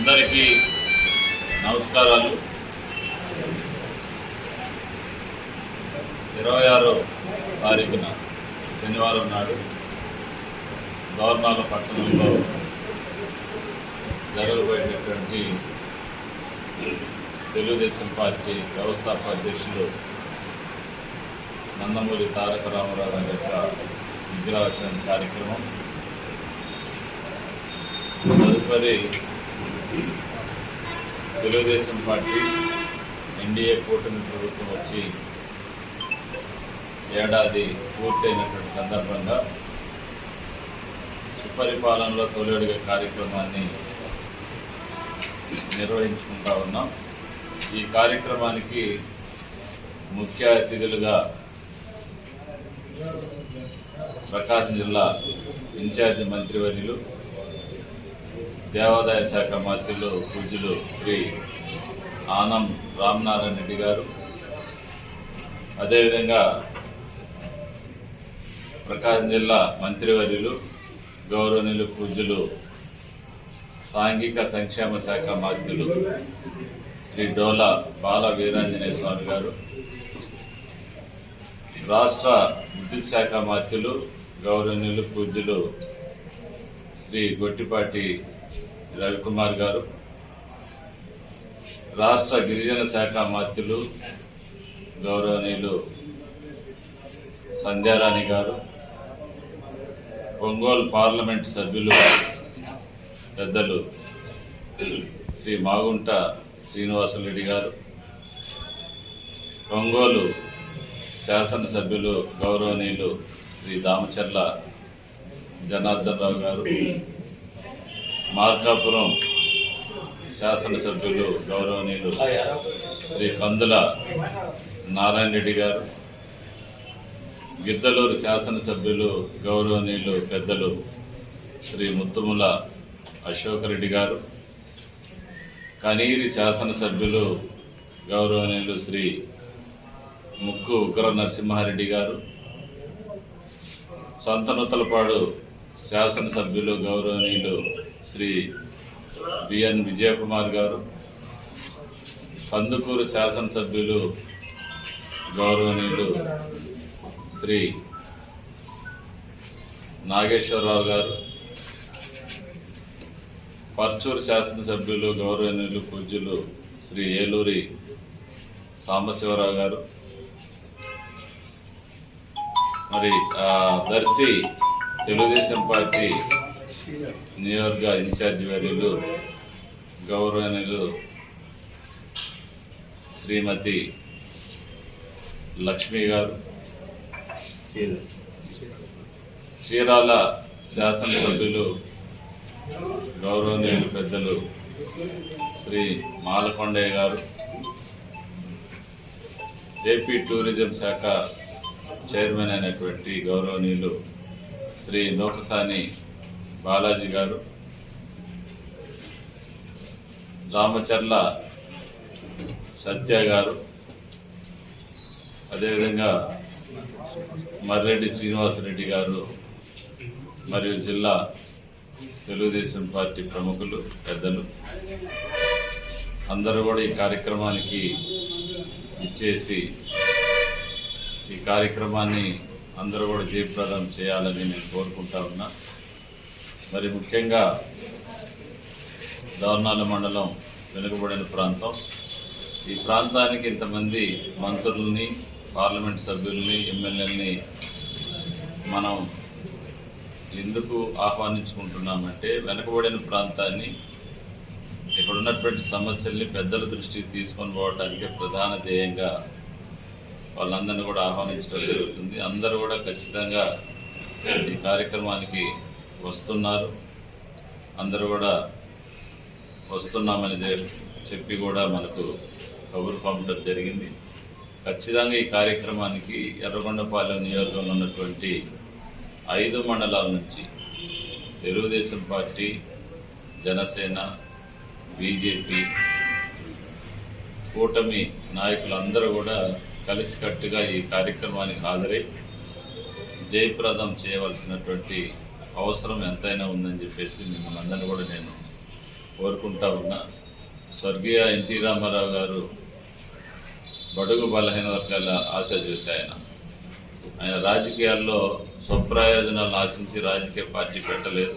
అందరికీ నమస్కారాలు. ఇరవై ఆరో తారీఖున శనివారం నాడు గవర్నాల పట్టణంలో జరగబోయేటటువంటి తెలుగుదేశం పార్టీ వ్యవస్థాపక అధ్యక్షులు నందమూరి తారక రామారావు గారి యొక్క విగ్రహావిష్కరణ కార్యక్రమం. తదుపరి తెలుగుదేశం పార్టీ ఎన్డీఏ కూటమి ప్రభుత్వం వచ్చి ఏడాది పూర్తయినటువంటి సందర్భంగా సుపరిపాలనలో తొలిఅడుగే కార్యక్రమాన్ని నిర్వహించుకుంటా ఉన్నాం. ఈ కార్యక్రమానికి ముఖ్య అతిథులుగా ప్రకాశం జిల్లా ఇన్ఛార్జి మంత్రివర్యులు దేవాదాయ శాఖ మంత్రులు పూజ్యులు శ్రీ ఆనం రామనారాయణ రెడ్డి గారు. అదేవిధంగా ప్రకాశం జిల్లా మంత్రివర్యులు గౌరవనీయులు పూజ్యులు సాంఘిక సంక్షేమ శాఖ మంత్రులు శ్రీ డోలా బాల వీరాంజనేయ స్వామి గారు. రాష్ట్ర విద్యుత్ శాఖ మంత్రులు గౌరవనీయులు పూజ్యులు శ్రీ గొట్టిపాటి రవికుమార్ గారు రాష్ట్ర గిరిజన శాఖ మంత్రులు గౌరవనీయులు సంధ్యారాణి గారు ఒంగోలు పార్లమెంట్ సభ్యులు పెద్దలు శ్రీ మాగుంట శ్రీనివాసరెడ్డి గారు ఒంగోలు శాసనసభ్యులు గౌరవనీయులు శ్రీ దామచర్ల జనార్దన్ రావు గారు మార్కాపురం శాసనసభ్యులు గౌరవనీయులు శ్రీ కందుల నారాయణ రెడ్డి గారు గిద్దలూరు శాసనసభ్యులు గౌరవనీయులు పెద్దలు శ్రీ ముత్తుముల అశోక్ రెడ్డి గారు కనీరి శాసనసభ్యులు గౌరవనీయులు శ్రీ ముక్కు ఉగ్ర నరసింహారెడ్డి గారు సంతనూతలపాడు శాసనసభ్యులు గౌరవనీయులు శ్రీ బిఎన్ విజయకుమార్ గారు కందుకూరు శాసనసభ్యులు గౌరవనీయులు శ్రీ నాగేశ్వరరావు గారు పర్చూరు శాసనసభ్యులు గౌరవనీయులు పూజ్యులు శ్రీ ఏలూరి సాంబశివరావు గారు మరి ఆ, దర్శి తెలుగుదేశం పార్టీ నియోజక ఇన్ఛార్జి వర్యులు గౌరవనీయులు శ్రీమతి లక్ష్మి గారు చీరాల శాసనసభ్యులు గౌరవనీయులు పెద్దలు శ్రీ మాలకొండయ్య గారు ఏపీ టూరిజం శాఖ చైర్మన్ అయినటువంటి గౌరవనీయులు శ్రీ నోకసాని బాలాజీ గారు రామచర్ల సత్య గారు అదేవిధంగా మర్రెడ్డి శ్రీనివాసరెడ్డి గారు మరియు జిల్లా తెలుగుదేశం పార్టీ ప్రముఖులు పెద్దలు. అందరూ కూడా ఈ కార్యక్రమానికి ఇచ్చేసి ఈ కార్యక్రమాన్ని అందరూ కూడా జయప్రదం చేయాలని నేను కోరుకుంటా ఉన్నా. మరి ముఖ్యంగా దవర్నాల మండలం వెనుకబడిన ప్రాంతం. ఈ ప్రాంతానికి ఇంతమంది మంత్రుల్ని పార్లమెంట్ సభ్యుల్ని ఎమ్మెల్యేలని మనం ఎందుకు ఆహ్వానించుకుంటున్నామంటే వెనుకబడిన ప్రాంతాన్ని ఇక్కడ ఉన్నటువంటి సమస్యల్ని పెద్దల దృష్టికి తీసుకొని పోవడానికి ప్రధాన ధ్యేయంగా వాళ్ళందరినీ కూడా ఆహ్వానించడం జరుగుతుంది. అందరూ కూడా ఖచ్చితంగా ఈ కార్యక్రమానికి వస్తున్నారు. అందరూ కూడా వస్తున్నామని చెప్పి కూడా మనకు కబురు పంపడం జరిగింది. ఖచ్చితంగా ఈ కార్యక్రమానికి ఎర్రగొండపాలెం నియోజకవర్గంలో ఉన్నటువంటి ఐదు మండలాల నుంచి తెలుగుదేశం పార్టీ జనసేన బీజేపీ కూటమి నాయకులందరూ కూడా కలిసికట్టుగా ఈ కార్యక్రమానికి హాజరై జయప్రదం చేయవలసినటువంటి అవసరం ఎంతైనా ఉందని చెప్పేసి మిమ్మల్ని అందరినీ కూడా నేను కోరుకుంటా ఉన్నా. స్వర్గీయ ఎన్టీ రామారావు గారు బడుగు బలహీన వర్గాల ఆశ చూసి ఆయన. ఆయన రాజకీయాల్లో స్వప్రయోజనాలను ఆశించి రాజకీయ పార్టీ పెట్టలేదు.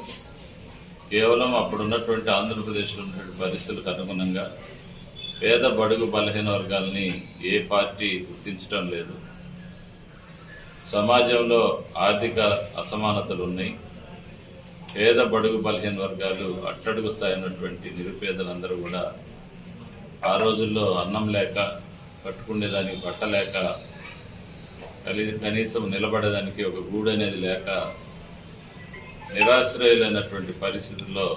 కేవలం అప్పుడున్నటువంటి ఆంధ్రప్రదేశ్లో ఉన్నటువంటి పరిస్థితులకు అనుగుణంగా పేద బడుగు బలహీన వర్గాలని ఏ పార్టీ గుర్తించడం లేదు. సమాజంలో ఆర్థిక అసమానతలు ఉన్నాయి. పేద బడుగు బలహీన వర్గాలు అట్టడుగు స్థాయి ఉన్నటువంటి నిరుపేదలందరూ కూడా ఆ రోజుల్లో అన్నం లేక కట్టుకునేదానికి బట్ట లేక కనీసం నిలబడేదానికి ఒక గూడు అనేది లేక నిరాశ్రయులైనటువంటి పరిస్థితుల్లో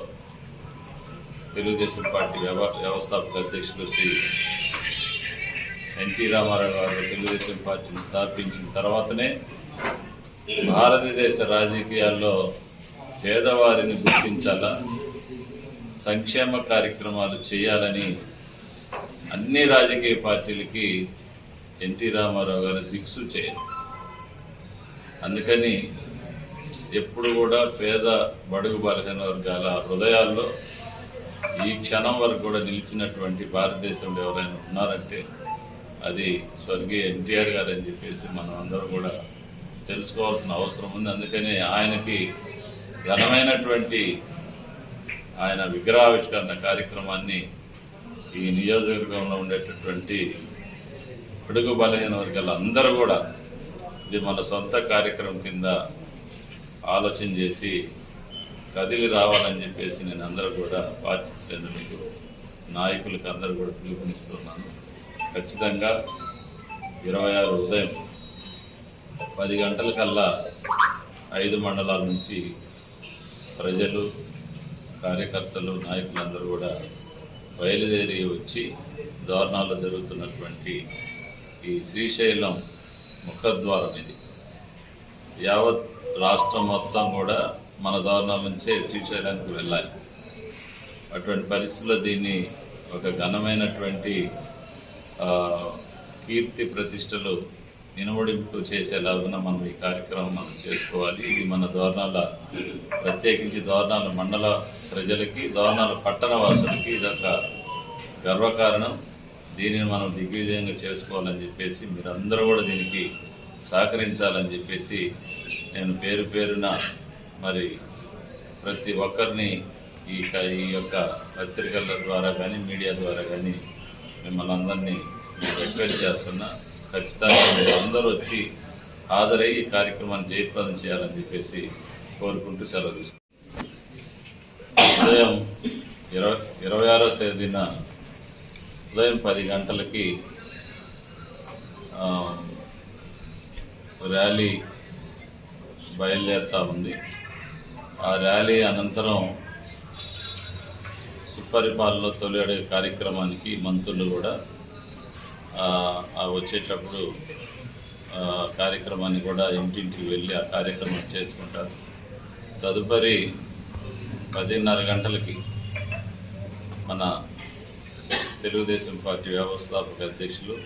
తెలుగుదేశం పార్టీ వ్యవ వ్యవస్థాపక అధ్యక్షులు శ్రీ ఎన్టీ రామారావు గారు తెలుగుదేశం పార్టీని స్థాపించిన తర్వాతనే భారతదేశ రాజకీయాల్లో పేదవారిని గుర్తించాలా? సంక్షేమ కార్యక్రమాలు చేయాలని అన్ని రాజకీయ పార్టీలకి ఎన్టీ రామారావు గారు దిక్సు చేయాలి అందుకని ఎప్పుడు కూడా పేద బడుగు బలహీన వర్గాల హృదయాల్లో ఈ క్షణం వరకు కూడా నిలిచినటువంటి భారతదేశంలో ఎవరైనా ఉన్నారంటే అది స్వర్గీయ ఎన్టీఆర్ గారు అని చెప్పేసి మనం అందరూ కూడా తెలుసుకోవాల్సిన అవసరం ఉంది. అందుకని ఆయనకి ఘనమైనటువంటి ఆయన విగ్రహావిష్కరణ కార్యక్రమాన్ని ఈ నియోజకవర్గంలో ఉండేటటువంటి పిడుగు బలహీన వర్గాలు అందరూ కూడా ఇది మన సొంత కార్యక్రమం కింద ఆలోచన చేసి కదిలి రావాలని చెప్పేసి నేను అందరూ కూడా పార్టీ శ్రేణులకు నాయకులకు అందరూ కూడా పిలుపునిస్తున్నాను. ఖచ్చితంగా ఇరవై ఆరు ఉదయం పది గంటల కల్లా ఐదు మండలాల నుంచి ప్రజలు కార్యకర్తలు నాయకులందరూ కూడా బయలుదేరి వచ్చి దారుణాల్లో జరుగుతున్నటువంటి ఈ శ్రీశైలం ముఖద్వారం ఇది. యావత్ రాష్ట్రం మొత్తం కూడా మన దారుణాల నుంచే శ్రీశైలానికి వెళ్ళాలి. అటువంటి పరిస్థితుల్లో దీన్ని ఒక ఘనమైనటువంటి కీర్తి ప్రతిష్టలు నినవడింపు లాగున మనం ఈ కార్యక్రమం మనం చేసుకోవాలి. ఇది మన దోర్నాల ప్రత్యేకించి దోర్నాల మండల ప్రజలకి దోర్నాల పట్టణ వాసులకి ఇదొక గర్వకారణం. దీనిని మనం దిగ్విజయంగా చేసుకోవాలని చెప్పేసి మీరందరూ కూడా దీనికి సహకరించాలని చెప్పేసి నేను పేరు పేరున మరి ప్రతి ఒక్కరిని ఈ ఈ యొక్క పత్రికల ద్వారా కానీ మీడియా ద్వారా కానీ మిమ్మల్ని అందరినీ రిక్వెస్ట్ చేస్తున్నా. ఖచ్చితంగా మీరందరూ అందరూ వచ్చి హాజరై ఈ కార్యక్రమాన్ని జయప్రదం చేయాలని చెప్పేసి కోరుకుంటూ సెలవు తీసుకుంటాను ఉదయం ఇరవై ఇరవై ఆరో తేదీన ఉదయం పది గంటలకి ర్యాలీ బయలుదేరుతా ఉంది. ఆ ర్యాలీ అనంతరం సుపరిపాలనలో తొలి అడుగు కార్యక్రమానికి మంత్రులు కూడా వచ్చేటప్పుడు కార్యక్రమాన్ని కూడా ఇంటింటికి వెళ్ళి ఆ కార్యక్రమం చేసుకుంటారు. తదుపరి పదిన్నర గంటలకి మన తెలుగుదేశం పార్టీ వ్యవస్థాపక అధ్యక్షులు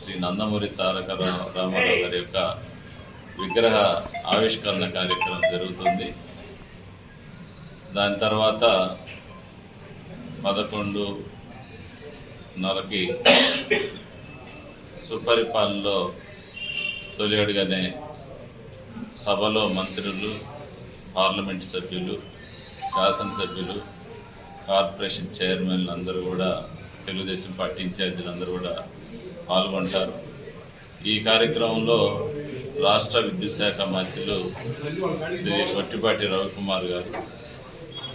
శ్రీ నందమూరి తారక రామారావు గారి యొక్క విగ్రహ ఆవిష్కరణ కార్యక్రమం జరుగుతుంది. దాని తర్వాత పదకొండున్నరకి సుపరిపాలనలో తొలి అడుగనే సభలో మంత్రులు పార్లమెంట్ సభ్యులు శాసనసభ్యులు కార్పొరేషన్ చైర్మన్లు అందరూ కూడా తెలుగుదేశం పార్టీ ఇన్ఛార్జీలు అందరూ కూడా పాల్గొంటారు. ఈ కార్యక్రమంలో రాష్ట్ర విద్యుత్ శాఖ మంత్రులు శ్రీ కొట్టిపాటి రవికుమార్ గారు.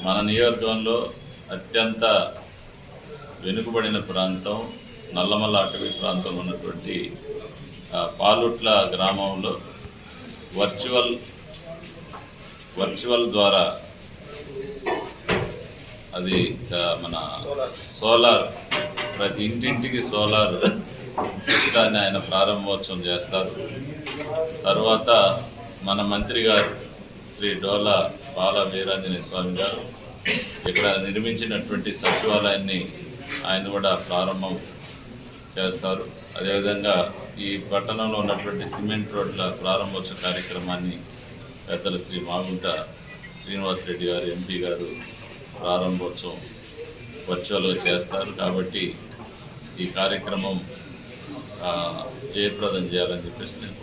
మన నియోజకవర్గంలో అత్యంత వెనుకబడిన ప్రాంతం నల్లమల్ల అటవీ ప్రాంతంలో ఉన్నటువంటి పాలుట్ల గ్రామంలో వర్చువల్ వర్చువల్ ద్వారా అది మన సోలార్ ప్రతి ఇంటింటికి సోలార్ సిస్టాన్ని ఆయన ప్రారంభోత్సవం చేస్తారు. తర్వాత మన మంత్రి గారు శ్రీ డోలా బాల వీరాంజనేయ స్వామి గారు ఇక్కడ నిర్మించినటువంటి సచివాలయాన్ని ఆయన కూడా ప్రారంభం చేస్తారు. అదేవిధంగా ఈ పట్టణంలో ఉన్నటువంటి సిమెంట్ రోడ్ల ప్రారంభోత్సవ కార్యక్రమాన్ని పెద్దలు శ్రీ మాగుంట శ్రీనివాసరెడ్డి గారు ఎంపీ గారు ప్రారంభోత్సవం వర్చువల్గా చేస్తారు. కాబట్టి ఈ కార్యక్రమం జయప్రదం చేయాలని చెప్పేసి నేను